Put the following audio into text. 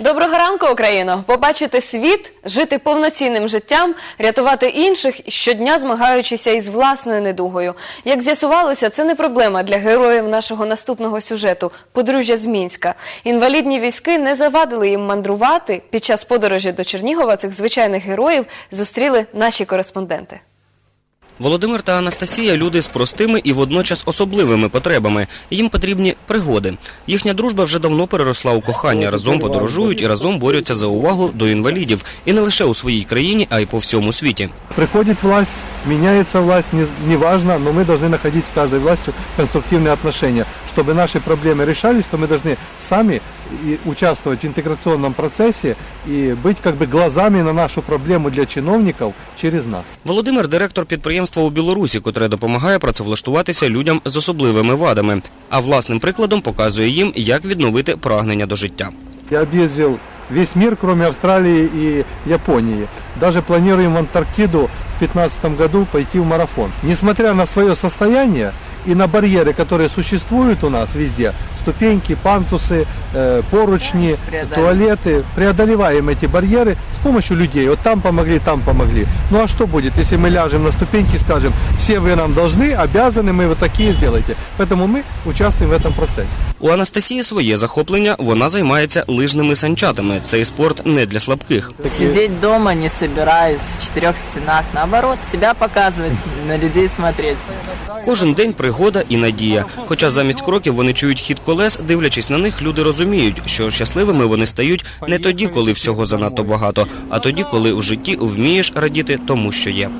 Доброго ранку, Україно! Побачити світ, жити повноцінним життям, рятувати інших, щодня змагаючися із власною недугою. Як з'ясувалося, це не проблема для героїв нашого наступного сюжету подружжя з Мінська. Інвалідні військи не завадили їм мандрувати. Під час подорожі до Чернігова цих звичайних героїв зустріли наші кореспонденти. Володимир та Анастасія люди з простими і водночас особливими потребами. Їм потрібні пригоди. Їхня дружба вже давно переросла у кохання. Разом подорожують і разом борються за увагу до інвалідів. І не лише у своїй країні, а й по всьому світі. Приходит власть, меняется власть, не- неважно, но мы должны находить с каждой властью конструктивные отношения. Чтобы наши проблемы решались, то мы должны сами и участвовать в интеграционном процессе и быть как бы глазами на нашу проблему для чиновников через нас. Володимир директор підприємства у Білорусі, котре допомагає працевлаштуватися людям з особливими вадами. А власним прикладом показує їм, як відновити прагнення до життя. Я объездил весь мир, кроме Австралии и Японии. Даже планируем в Антарктиду в 2015 году пойти в марафон. Несмотря на свое состояние и на барьеры, которые существуют у нас везде, ступеньки, пантусы, э, поручни, туалеты, преодолеваем эти барьеры с помощью людей. Вот там помогли, там помогли. Ну а что будет, если мы ляжем на ступеньки и скажем, все вы нам должны, обязаны, мы вот такие сделайте. Поэтому мы участвуем в этом процессе. У Анастасії своє захоплення. Вона займається лижними санчатами. Цей спорт не для слабких. Сидеть дома, не собираясь в четырех стенах, наоборот, себя показывать, на людей смотреть. Кожен день пригода і надія. Хоча замість кроків вони чують хід колес, дивлячись на них, люди розуміють, що щасливими вони стають не тоді, коли всього занадто багато, а тоді, коли у житті вмієш радіти тому, що є.